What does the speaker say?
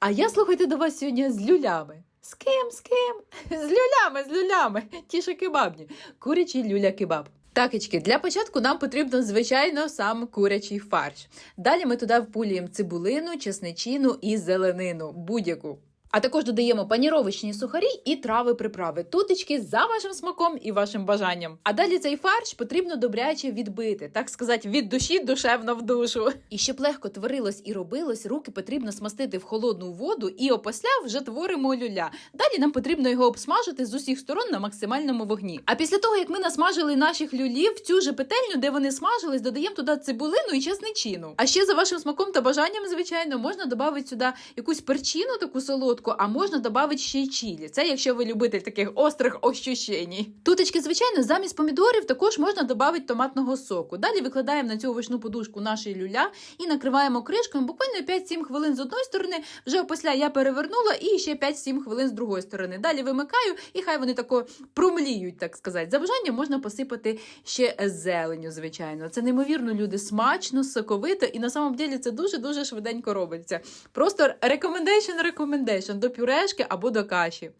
А я слухайте до вас сьогодні з люлями. З ким, з ким? З люлями, з люлями. Ті ж кебабні. Курячий люля кебаб. Такечки, для початку нам потрібно, звичайно, сам курячий фарш. Далі ми туди впулюємо цибулину, чесничину і зеленину, будь-яку. А також додаємо паніровочні сухарі і трави приправи, тутечки за вашим смаком і вашим бажанням. А далі цей фарш потрібно добряче відбити, так сказати, від душі душевно в душу. І щоб легко творилось і робилось, руки потрібно смастити в холодну воду і опосля вже творимо люля. Далі нам потрібно його обсмажити з усіх сторон на максимальному вогні. А після того, як ми насмажили наших люлів, в цю же петельню, де вони смажились, додаємо туди цибулину і чесничину. А ще за вашим смаком та бажанням, звичайно, можна додати сюди якусь перчину, таку солодку, а можна додати ще й чілі. Це якщо ви любитель таких острих ощущень. Тутечки, звичайно, замість помідорів також можна додати томатного соку. Далі викладаємо на цю овочну подушку наші люля і накриваємо кришкою буквально 5-7 хвилин з одної сторони. Вже опісля я перевернула і ще 5-7 хвилин з другої сторони. Далі вимикаю, і хай вони тако промліють, так сказати. За бажанням можна посипати ще зеленю, звичайно. Це неймовірно люди смачно, соковито, і на самом деле це дуже дуже швиденько робиться. Просто recommendation, recommendation до пюрешки або до каші.